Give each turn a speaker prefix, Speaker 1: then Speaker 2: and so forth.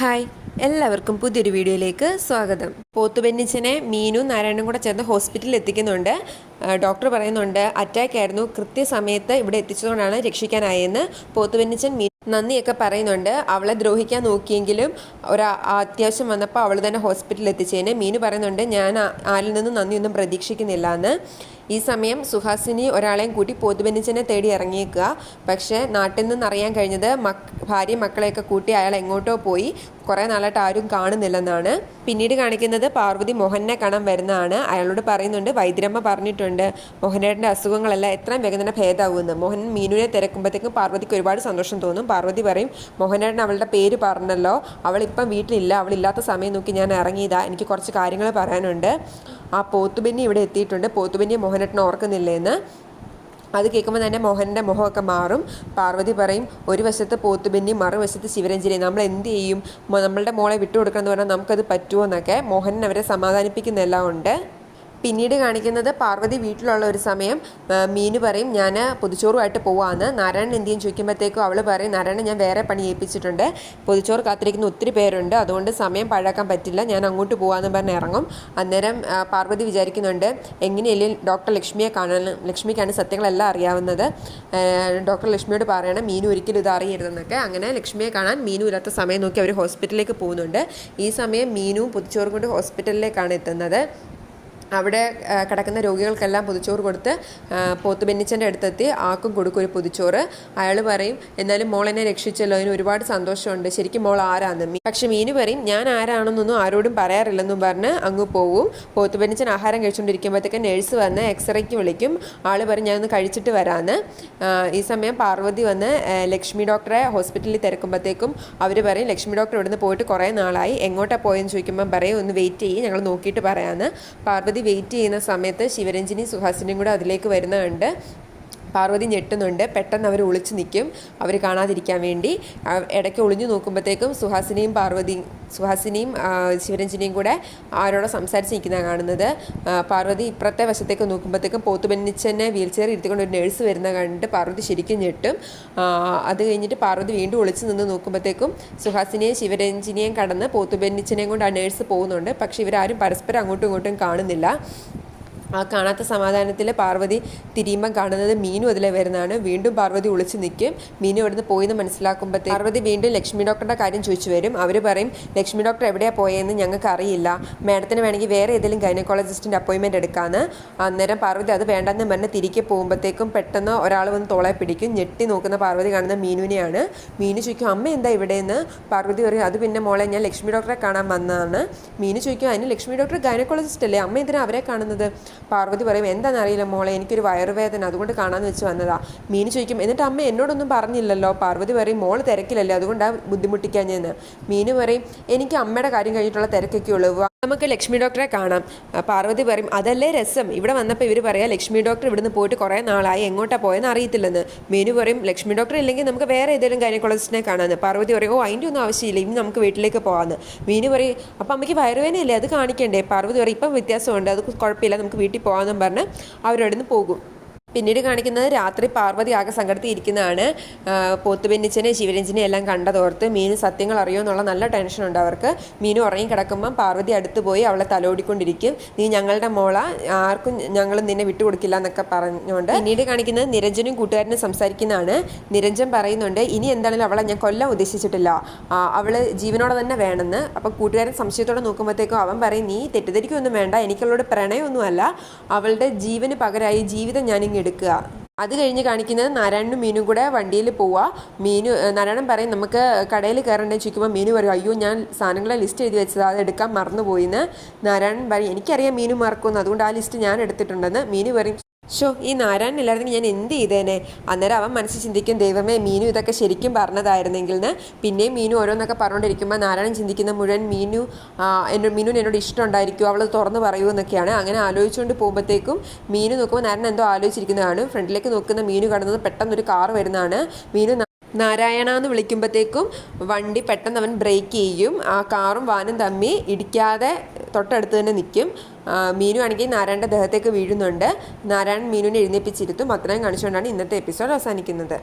Speaker 1: Hi എല്ലാവർക്കും പുതിയൊരു വീഡിയോയിലേക്ക് സ്വാഗതം. പോത്തുബെന്നിച്ചനെ മീനു നാരായണനും കൂടെ ചേർന്ന് ഹോസ്പിറ്റലിൽ എത്തിക്കുന്നുണ്ട്. ഡോക്ടർ പറയുന്നുണ്ട് അറ്റാക്ക് ആയിരുന്നു. കൃത്യസമയത്ത് ഇവിടെ എത്തിച്ചതുകൊണ്ടാണ് രക്ഷിക്കാനായെന്ന്. പോത്തുബെന്നിച്ചൻ മീ നന്ദിയൊക്കെ പറയുന്നുണ്ട്. അവളെ ദ്രോഹിക്കാൻ നോക്കിയെങ്കിലും ഒരു അത്യാവശ്യം വന്നപ്പോൾ അവൾ തന്നെ ഹോസ്പിറ്റലിൽ എത്തിച്ചതിന് മീനു പറയുന്നുണ്ട് ഞാൻ ആരിൽ നിന്നും നന്ദിയൊന്നും പ്രതീക്ഷിക്കുന്നില്ല എന്ന്. ഈ സമയം സുഹാസിനി ഒരാളെയും കൂട്ടി പോത്തുബെന്നിച്ചനെ തേടി ഇറങ്ങിയേക്കുക. പക്ഷേ നാട്ടിൽ നിന്ന് അറിയാൻ കഴിഞ്ഞത് മക് ഭാര്യ മക്കളെയൊക്കെ കൂട്ടി അയാൾ എങ്ങോട്ടോ പോയി. കുറേ നാളായിട്ട് ആരും കാണുന്നില്ലെന്നാണ്. പിന്നീട് കാണിക്കുന്നത് പാർവതി മോഹനെ കാണാൻ വരുന്നതാണ്. അയാളോട് പറയുന്നുണ്ട് വൈദ്യരമ്മ പറഞ്ഞിട്ടുണ്ട് മോഹനേട്ടന്റെ അസുഖങ്ങളെല്ലാം എത്രയും വേഗം തന്നെ ഭേദമാകുമെന്ന് മോഹൻ മീനുവിനെ തിരക്കുമ്പോഴത്തേക്കും പാർവതിക്ക് ഒരുപാട് സന്തോഷം തോന്നും. പാർവതി പറയും മോഹനേട്ടൻ അവളുടെ പേര് പറഞ്ഞല്ലോ. അവളിപ്പം വീട്ടിലില്ല. അവളില്ലാത്ത സമയം നോക്കി ഞാൻ ഇറങ്ങിയതാ. എനിക്ക് കുറച്ച് കാര്യങ്ങൾ പറയാനുണ്ട്. ആ പോത്തുബന്നി ഇവിടെ എത്തിയിട്ടുണ്ട്. പോത്തുബെന്നിയെ മോഹനേട്ടൻ ഓർക്കുന്നില്ലേന്ന്. അത് കേൾക്കുമ്പോൾ തന്നെ മോഹന്റെ മുഖമൊക്കെ മാറും. പാർവതി പറയും ഒരു വശത്ത് പോത്തുപിന്നി മറുവശത്ത് ശിവരഞ്ജനി. നമ്മൾ എന്ത് ചെയ്യും? നമ്മളുടെ മോളെ വിട്ടുകൊടുക്കണം എന്ന് പറഞ്ഞാൽ നമുക്കത് പറ്റുമോ എന്നൊക്കെ മോഹൻ അവരെ സമാധാനിപ്പിക്കുന്നെല്ലാം ഉണ്ട്. പിന്നീട് കാണിക്കുന്നത് പാർവതി വീട്ടിലുള്ള ഒരു സമയം. മീനു പറയും ഞാൻ പൊതിച്ചോറുമായിട്ട് പോവാന്ന്. നാരായണൻ എന്ത് ചെയ്യും ചോദിക്കുമ്പോഴത്തേക്കും അവൾ പറയും നാരായണൻ ഞാൻ വേറെ പണി ഏൽപ്പിച്ചിട്ടുണ്ട്. പൊതിച്ചോറ് കാത്തിരിക്കുന്ന ഒത്തിരി പേരുണ്ട്. അതുകൊണ്ട് സമയം പാഴാക്കാൻ പറ്റില്ല. ഞാൻ അങ്ങോട്ട് പോകാമെന്ന് പറഞ്ഞ് ഇറങ്ങും. അന്നേരം പാർവതി വിചാരിക്കുന്നുണ്ട് എങ്ങനെയല്ലേ ഡോക്ടർ ലക്ഷ്മിയെ കാണാൻ ലക്ഷ്മിക്കാണ് സത്യങ്ങളെല്ലാം അറിയാവുന്നത്. ഡോക്ടർ ലക്ഷ്മിയോട് പറയണം മീനു ഒരിക്കലും ഇത് അറിയരുതെന്നൊക്കെ. അങ്ങനെ ലക്ഷ്മിയെ കാണാൻ മീനു ഇല്ലാത്ത സമയം നോക്കി അവർ ഹോസ്പിറ്റലിലേക്ക് പോകുന്നുണ്ട്. ഈ സമയം മീനുവും പൊതിച്ചോറും കൊണ്ട് ഹോസ്പിറ്റലിലേക്കാണ് എത്തുന്നത്. അവിടെ കിടക്കുന്ന രോഗികൾക്കെല്ലാം പൊതിച്ചോറ് കൊടുത്ത് പോത്ത് ബെന്നിച്ചന്റെ അടുത്തെത്തി ആക്കും കൊടുക്കും ഒരു പൊതിച്ചോറ്. അയാൾ പറയും എന്നാലും മോൾ എന്നെ രക്ഷിച്ചല്ലോ അതിന് ഒരുപാട് സന്തോഷമുണ്ട്. ശരിക്കും മോൾ ആരാന്ന്? പക്ഷെ മീനു പറയും ഞാൻ ആരാണെന്നൊന്നും ആരോടും പറയാറില്ലെന്നും പറഞ്ഞ് അങ്ങ് പോവും. പോത്ത് ബെന്നിച്ചൻ ആഹാരം കഴിച്ചുകൊണ്ടിരിക്കുമ്പോഴത്തേക്ക് നേഴ്സ് വന്ന് എക്സ്റേക്ക് വിളിക്കും. ആൾ പറയും ഞാനൊന്ന് കഴിച്ചിട്ട് വരാമെന്ന് ഈ സമയം പാർവതി വന്ന് ലക്ഷ്മി ഡോക്ടറെ ഹോസ്പിറ്റലിൽ തിരക്കുമ്പോഴത്തേക്കും അവർ പറയും ലക്ഷ്മി ഡോക്ടർ ഇവിടുന്ന് പോയിട്ട് കുറേ നാളായി. എങ്ങോട്ടാണ് പോയെന്ന് ചോദിക്കുമ്പം പറയും ഒന്ന് വെയിറ്റ് ചെയ്യും ഞങ്ങൾ നോക്കിയിട്ട് പറയാമെന്ന് പാർവതി വെയിറ്റ് ചെയ്യുന്ന സമയത്ത് ശിവരഞ്ജിനി സുഹാസിനിയും കൂടെ അതിലേക്ക് വരുന്നതുണ്ട്. പാർവതി ഞെട്ടുന്നുണ്ട്. പെട്ടെന്ന് അവർ ഒളിച്ചു നിൽക്കും അവർ കാണാതിരിക്കാൻ വേണ്ടി. ഇടയ്ക്ക് ഒളിഞ്ഞു നോക്കുമ്പോഴത്തേക്കും സുഹാസിനിയും പാർവതി സുഹാസിനിയും ശിവരഞ്ജിനിയും കൂടെ ആരോടോ സംസാരിച്ച് നിൽക്കുന്ന കാണുന്നത്. പാർവതി ഇപ്പുറത്തെ വശത്തേക്ക് നോക്കുമ്പോഴത്തേക്കും പോത്തുബെന്നിച്ചനെ വീൽ ചെയർ ഇരുത്തിക്കൊണ്ട് ഒരു നേഴ്സ് വരുന്ന കണ്ടിട്ട് പാർവതി ശരിക്കും ഞെട്ടും. അത് കഴിഞ്ഞിട്ട് പാർവതി വീണ്ടും ഒളിച്ചു നിന്ന് നോക്കുമ്പോഴത്തേക്കും സുഹാസിനിയെയും ശിവരഞ്ജിനിയെയും കടന്ന് പോത്തുബെന്നിച്ചനെയും കൊണ്ട് ആ നേഴ്സ് പോകുന്നുണ്ട്. പക്ഷേ ഇവരാരും പരസ്പരം അങ്ങോട്ടും ഇങ്ങോട്ടും കാണുന്നില്ല. ആ കാണാത്ത സമാധാനത്തിൽ പാർവതി തിരിയുമ്പം കാണുന്നത് മീനു അതിലെ വരുന്നതാണ്. വീണ്ടും പാർവതി ഒളിച്ചു നിൽക്കും മീനു ഇവിടുന്ന് പോയെന്ന് മനസ്സിലാക്കുമ്പോഴത്തേ പാർവതി വീണ്ടും ലക്ഷ്മി ഡോക്ടറുടെ കാര്യം ചോദിച്ചു വരും. അവർ പറയും ലക്ഷ്മി ഡോക്ടർ എവിടെയാണ് പോയതെന്ന് ഞങ്ങൾക്ക് അറിയില്ല. മാഡത്തിന് വേണമെങ്കിൽ വേറെ ഏതെങ്കിലും ഗൈനക്കോളജിസ്റ്റിന്റെ അപ്പോയിൻമെന്റ് എടുക്കാമെന്ന് അന്നേരം പാർവതി അത് വേണ്ടെന്ന് പറഞ്ഞ് തിരികെ പോകുമ്പോഴത്തേക്കും പെട്ടെന്ന് ഒരാൾ വന്ന് തോളെ പിടിക്കും. ഞെട്ടി നോക്കുന്ന പാർവതി കാണുന്ന മീനുവിനെയാണ്. മീനു ചോദിക്കും അമ്മ എന്താ ഇവിടെയെന്ന്? പാർവതി പറയും അത് പിന്നെ മോളെ ഞാൻ ലക്ഷ്മി ഡോക്ടറെ കാണാൻ വന്നതാണ്. മീനു ചോദിക്കും അതിന് ലക്ഷ്മി ഡോക്ടർ ഗൈനക്കോളജിസ്റ്റ് അല്ലേ? അമ്മ എന്തിനാണ് അവരെ കാണുന്നത്? പാർവതി പറയും എന്താണെന്നറിയില്ല മോളെ എനിക്കൊരു വയറുവേദന അതുകൊണ്ട് കാണാമെന്ന് വെച്ച് വന്നതാ. മീനു ചോദിക്കും എന്നിട്ട് അമ്മ എന്നോടൊന്നും പറഞ്ഞില്ലല്ലോ? പാർവതി പറയും മോൾ തിരക്കിലല്ലേ അതുകൊണ്ടാണ് ഞാൻ മീനു പറയും എനിക്ക് അമ്മയുടെ കാര്യം കഴിഞ്ഞിട്ടുള്ള തിരക്കൊക്കെ ഉള്ളൂ നമുക്ക് ലക്ഷ്മി ഡോക്ടറെ കാണാം. പാർവതി പറയും അതല്ലേ രസം? ഇവിടെ വന്നപ്പോൾ ഇവർ പറയാം ലക്ഷ്മി ഡോക്ടർ ഇവിടുന്ന് പോയിട്ട് കുറേ നാളായി എങ്ങോട്ടാ പോയെന്ന് അറിയത്തില്ലെന്ന്. മീനു പറയും ലക്ഷ്മി ഡോക്ടർ ഇല്ലെങ്കിൽ നമുക്ക് വേറെ ഏതെങ്കിലും ഗൈനക്കോളജിസ്റ്റിനെ കാണാമെന്ന് പാർവതി പറയും ഓ അതിന്റെ ഒന്നും ആവശ്യമില്ല ഇനി നമുക്ക് വീട്ടിലേക്ക് പോകാമെന്ന് മീനു പറയും അപ്പം അമ്മയ്ക്ക് വയറുവേനയല്ലേ അത് കാണിക്കണ്ടേ? പാർവതി പറയും ഇപ്പം വ്യത്യാസമുണ്ട് അത് കുഴപ്പമില്ല നമുക്ക് വീട്ടിൽ പോകാമെന്നും പറഞ്ഞ് അവരവിടുന്ന് പോകും. പിന്നീട് കാണിക്കുന്നത് രാത്രി പാർവതി ആകെ ആ, പോത്തുബെന്നിച്ചനെ ശിവരഞ്ജനെ എല്ലാം കണ്ടതോർത്ത് മീനു സത്യങ്ങൾ അറിയോ എന്നുള്ള നല്ല ടെൻഷനുണ്ട് അവർക്ക്. മീനു ഉറങ്ങി കിടക്കുമ്പം പാർവതി അടുത്ത് പോയി അവളെ തലോടിക്കൊണ്ടിരിക്കും. നീ ഞങ്ങളുടെ മോള ആർക്കും ഞങ്ങൾ നിന്നെ വിട്ടുകൊടുക്കില്ല എന്നൊക്കെ പറഞ്ഞുകൊണ്ട് പിന്നീട് കാണിക്കുന്നത് നിരഞ്ജനും കൂട്ടുകാരനും സംസാരിക്കുന്നതാണ്. നിരഞ്ജൻ പറയുന്നുണ്ട് ഇനി എന്താണെങ്കിലും അവളെ ഞാൻ കൊല്ലം ഉദ്ദേശിച്ചിട്ടില്ല. അവൾ ജീവനോടെ തന്നെ വേണമെന്ന്. അപ്പോൾ കൂട്ടുകാരൻ സംശയത്തോടെ നോക്കുമ്പോഴത്തേക്കും അവൻ പറയും നീ തെറ്റിദ്ധരിക്കൊന്നും വേണ്ട. എനിക്കുള്ളവരുടെ പ്രണയമൊന്നുമല്ല. അവളുടെ ജീവന് പകരമായി ജീവിതം ഞാനിങ്ങ് എടുക്കുക. അത് കഴിഞ്ഞ് കാണിക്കുന്നത് നാരായണനും മീനും കൂടെ വണ്ടിയിൽ പോവുക. മീനു നാരായണൻ പറയും നമുക്ക് കടയിൽ കയറണ്ടേ? ചോദിക്കുമ്പോൾ മീനു പറയും അയ്യോ ഞാൻ സാധനങ്ങളെ ലിസ്റ്റ് എഴുതി വെച്ചത് അത് എടുക്കാൻ മറന്നുപോയിന്ന്. നാരായണൻ പറയും എനിക്കറിയാം മീനു മറക്കുമെന്ന് അതുകൊണ്ട് ആ ലിസ്റ്റ് ഞാൻ എടുത്തിട്ടുണ്ടെന്ന്. മീനു പറയും ഷോ ഈ നാരായണൻ ഇല്ലായിരുന്നെങ്കിൽ ഞാൻ എന്ത് ചെയ്തേനെ? അന്നേരം അവൻ മനസ്സിൽ ചിന്തിക്കും ദൈവമേ മീനു ഇതൊക്കെ ശരിക്കും പറഞ്ഞതായിരുന്നെങ്കിൽ എന്ന് പിന്നെയും മീനു ഓരോന്നൊക്കെ പറഞ്ഞുകൊണ്ടിരിക്കുമ്പോൾ നാരായണൻ ചിന്തിക്കുന്ന മുഴുവൻ മീനു എന്റെ മീനുവിന് എന്നോട് ഇഷ്ടം ഉണ്ടായിരിക്കും അവൾ തുറന്ന് പറയൂ എന്നൊക്കെയാണ്. അങ്ങനെ ആലോചിച്ചുകൊണ്ട് പോകുമ്പോഴത്തേക്കും മീനു നോക്കുമ്പോൾ നാരായണൻ എന്തോ ആലോചിച്ചിരിക്കുന്നതാണ് ഫ്രണ്ടിലേക്ക് നോക്കുന്ന മീനു കടന്നത് പെട്ടെന്നൊരു കാർ വരുന്നതാണ്. മീനു നാരായണ എന്ന് വിളിക്കുമ്പോഴത്തേക്കും വണ്ടി പെട്ടെന്ന് അവൻ ബ്രേക്ക് ചെയ്യും. ആ കാറും വാനും തമ്മി ഇടിക്കാതെ തൊട്ടടുത്ത് തന്നെ നിൽക്കും മീനു ആണെങ്കിൽ നാരായണന്റെ ദേഹത്തേക്ക് വീഴുന്നുണ്ട്. നാരായണൻ മീനുവിനെ എഴുന്നേപ്പിച്ചിരുത്തും അത്രയും കാണിച്ചുകൊണ്ടാണ് ഇന്നത്തെ എപ്പിസോഡ് അവസാനിക്കുന്നത്.